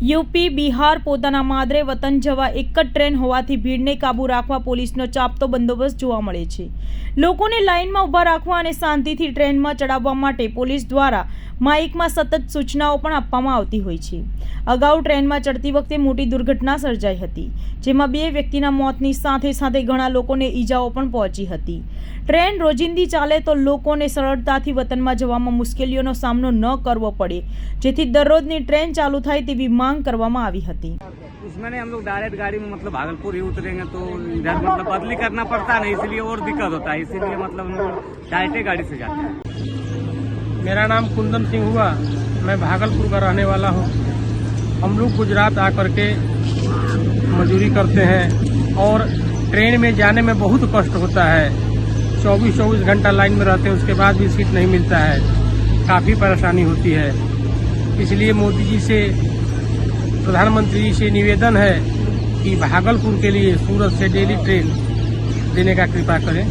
UP, Bihar પોતાના માદરે વતન જવા એક જ ટ્રેન હોવાથી ભીડને કાબૂ રાખવા પોલીસનો ચાપતો બંદોબસ્ત જોવા મળે છે. લોકોને લાઇનમાં ઊભા રાખવા અને શાંતિથી ટ્રેનમાં ચડાવવા માટે પોલીસ દ્વારા માઇકમાં સતત સૂચનાઓ પણ આપવામાં આવતી હોય છે. અગાઉ ટ્રેનમાં ચડતી વખતે મોટી દુર્ઘટના સર્જાઈ હતી જેમાં બે વ્યક્તિના મોતની સાથે સાથે ઘણા લોકોને ઈજાઓ પણ પહોંચી હતી ટ્રેન રોજિંદી ચાલે તો લોકોને સરળતાથી વતનમાં જવામાં મુશ્કેલીઓનો સામનો ન કરવો પડે જેથી દરરોજની ટ્રેન ચાલુ થાય તેવી માંગ કરવામાં આવી હતી उसमें नहीं हम लोग डायरेक्ट गाड़ी में मतलब भागलपुर ही उतरेंगे तो इधर मतलब बदली करना पड़ता है ना इसलिए और दिक्कत होता है इसीलिए मतलब हम लोग डायरेक्ट गाड़ी से जाते हैं मेरा नाम कुंदन सिंह हुआ मैं भागलपुर का रहने वाला हूँ हम लोग गुजरात आकर के मजदूरी करते हैं और ट्रेन में जाने में बहुत कष्ट होता है। चौबीस चौबीस घंटा लाइन में रहते हैं, उसके बाद भी सीट नहीं मिलता है। काफ़ी परेशानी होती है। इसलिए मोदी जी से, प्रधानमंत्री जी से निवेदन है कि भागलपुर के लिए सूरत से डेली ट्रेन देने का कृपा करें।